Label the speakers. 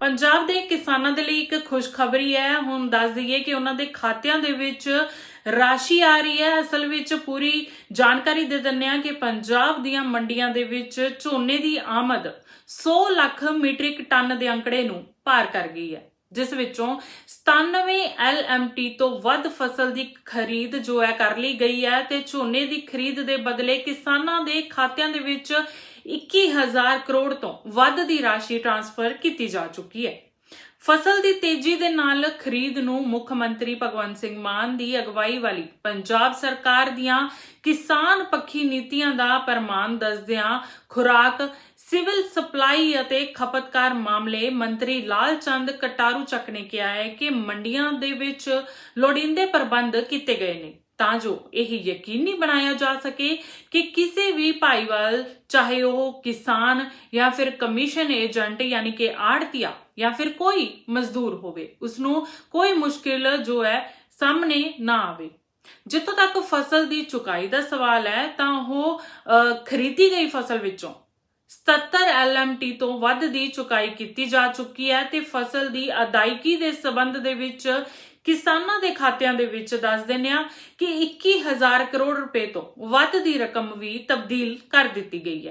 Speaker 1: ਪੰਜਾਬ ਦੇ ਕਿਸਾਨਾਂ ਦੇ ਲਈ ਇੱਕ ਖੁਸ਼ਖਬਰੀ ਹੈ। ਹੁਣ ਦੱਸ ਦਈਏ ਕਿ ਉਹਨਾਂ ਦੇ ਖਾਤਿਆਂ ਦੇ ਵਿੱਚ ਰਾਸ਼ੀ ਆ ਰਹੀ ਹੈ। ਅਸਲ ਵਿੱਚ ਪੂਰੀ ਜਾਣਕਾਰੀ ਦੇ ਦਿੰਦੇ ਹਾਂ ਕਿ ਪੰਜਾਬ ਦੀਆਂ ਮੰਡੀਆਂ ਦੇ ਵਿੱਚ ਝੋਨੇ ਦੀ ਆਮਦ 100 ਲੱਖ ਮੀਟ੍ਰਿਕ ਟਨ ਦੇ ਅੰਕੜੇ ਨੂੰ ਪਾਰ ਕਰ ਗਈ ਹੈ। ਜਿਸ ਵਿੱਚੋਂ 97 LMT ਤੋਂ ਵੱਧ ਫਸਲ ਦੀ ਖਰੀਦ ਜੋ ਹੈ ਕਰ ਲਈ ਗਈ ਹੈ ਤੇ ਝੋਨੇ ਦੀ ਖਰੀਦ ਦੇ ਬਦਲੇ ਕਿਸਾਨਾਂ ਦੇ ਖਾਤਿਆਂ ਦੇ ਵਿੱਚ 21000 ਕਰੋੜ ਤੋਂ ਵੱਧ ਦੀ ਰਾਸ਼ੀ ਟ੍ਰਾਂਸਫਰ ਕੀਤੀ ਜਾ ਚੁੱਕੀ ਹੈ। ਫਸਲ ਦੀ ਤੇਜ਼ੀ ਦੇ ਨਾਲ ਖਰੀਦ ਨੂੰ ਮੁੱਖ ਮੰਤਰੀ ਭਗਵੰਤ ਸਿੰਘ ਮਾਨ ਦੀ ਅਗਵਾਈ ਵਾਲੀ ਪੰਜਾਬ ਸਰਕਾਰ ਦੀਆਂ ਕਿਸਾਨ ਪੱਖੀ ਨੀਤੀਆਂ ਦਾ ਪ੍ਰਮਾਣ ਦੱਸਦਿਆਂ ਖੁਰਾਕ ਸਿਵਲ ਸਪਲਾਈ ਅਤੇ ਖਪਤਕਾਰ ਮਾਮਲੇ ਮੰਤਰੀ ਲਾਲ ਚੰਦ ਕਟਾਰੂ ਚੱਕ ਨੇ ਕਿਹਾ ਹੈ ਕਿ ਮੰਡੀਆਂ ਦੇ ਵਿੱਚ ਲੋੜੀਂਦੇ ਪ੍ਰਬੰਧ ਕੀਤੇ ਗਏ ਨੇ। ਤਾਂ ਜੋ ਇਹ ਯਕੀਨੀ ਬਣਾਇਆ ਜਾ ਸਕੇ ਕਿ ਕਿਸੇ ਵੀ ਭਾਈਵਾਲ, ਚਾਹੇ ਉਹ ਕਿਸਾਨ ਜਾਂ ਫਿਰ ਕਮਿਸ਼ਨ ਏਜੰਟ ਯਾਨੀ ਕਿ ਆੜਤੀਆ ਜਾਂ ਫਿਰ ਕੋਈ ਮਜ਼ਦੂਰ ਹੋਵੇ ਉਸ ਨੂੰ ਕੋਈ ਮੁਸ਼ਕਿਲ ਜੋ ਹੈ ਸਾਹਮਣੇ ਨਾ ਆਵੇ। ਜਿੱਥੋਂ ਤੱਕ ਫਸਲ ਦੀ ਚੁਕਾਈ ਦਾ ਸਵਾਲ ਹੈ, ਤਾਂ ਉਹ ਖਰੀਦੀ ਗਈ ਫਸਲ ਵਿੱਚੋਂ। 77 LMT ਤੋਂ ਵੱਧ ਦੀ ਚੁਕਾਈ ਕੀਤੀ ਜਾ ਚੁੱਕੀ ਹੈ ਤੇ ਫਸਲ ਦੀ ਅਦਾਇਗੀ ਦੇ ਸਬੰਧ ਦੇ ਵਿੱਚ ਕਿਸਾਨਾਂ ਦੇ ਖਾਤਿਆਂ ਦੇ ਵਿੱਚ ਦੱਸ ਦਿੰਦੇ ਆ ਕਿ 21000 ਕਰੋੜ ਰੁਪਏ ਤੋਂ ਵੱਧ ਦੀ ਰਕਮ ਵੀ ਤਬਦੀਲ ਕਰ ਦਿੱਤੀ ਗਈ ਹੈ।